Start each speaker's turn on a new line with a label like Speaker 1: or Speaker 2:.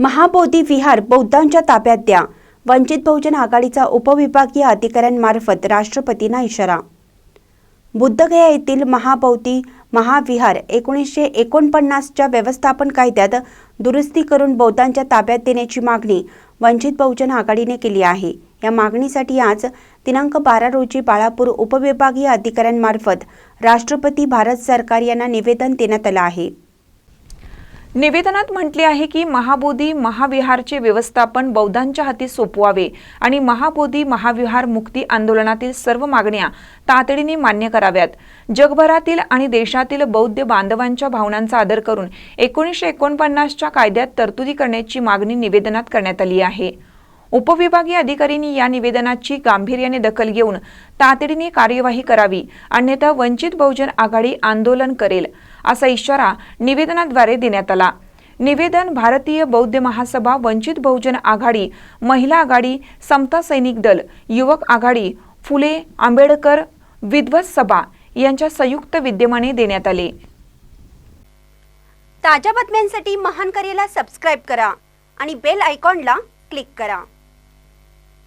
Speaker 1: महाबोधी विहार बौद्धांच्या ताब्यात द्या. वंचित बहुजन आघाडीचा उपविभागीय अधिकाऱ्यांमार्फत राष्ट्रपतींना इशारा. बुद्धगया येथील महाबौद्धी महाविहार एकोणीसशे एकोणपन्नासच्या व्यवस्थापन कायद्यात दुरुस्ती करून बौद्धांच्या ताब्यात देण्याची मागणी वंचित बहुजन आघाडीने केली आहे. या मागणीसाठी आज दिनांक बारा रोजी बाळापूर उपविभागीय अधिकाऱ्यांमार्फत राष्ट्रपती भारत सरकार यांना निवेदन देण्यात आलं आहे.
Speaker 2: निवेदनात म्हटले आहे की महाबोधी महाविहारचे व्यवस्थापन बौद्धांच्या हाती सोपवावे आणि महाबोधी महाविहार मुक्ती आंदोलनातील सर्व मागण्या तातडीने मान्य कराव्यात. जगभरातील आणि देशातील बौद्ध बांधवांच्या भावनांचा आदर करून एकोणीसशे एकोणपन्नासच्या कायद्यात तरतुदी करण्याची मागणी निवेदनात करण्यात आली आहे. उपविभागीय अधिकाऱ्यांनी या निवेदनाची गांभीर्याने दखल घेऊन तातडीने कार्यवाही करावी अन्यथा वंचित बहुजन आघाडी आंदोलन करेल. असा इशारा निवेदनाद्वारे देण्यात आला. निवेदन भारतीय बौद्ध महासभा वंचित बहुजन आघाडी महिला आघाडी समता सैनिक दल युवक आघाडी फुले आंबेडकर विद्वत सभा यांच्या संयुक्त विद्यमाने देण्यात आले.
Speaker 1: ताज्या बातम्यांसाठी महान करेला सबस्क्राईब करा आणि बेल आयकॉनला क्लिक करा.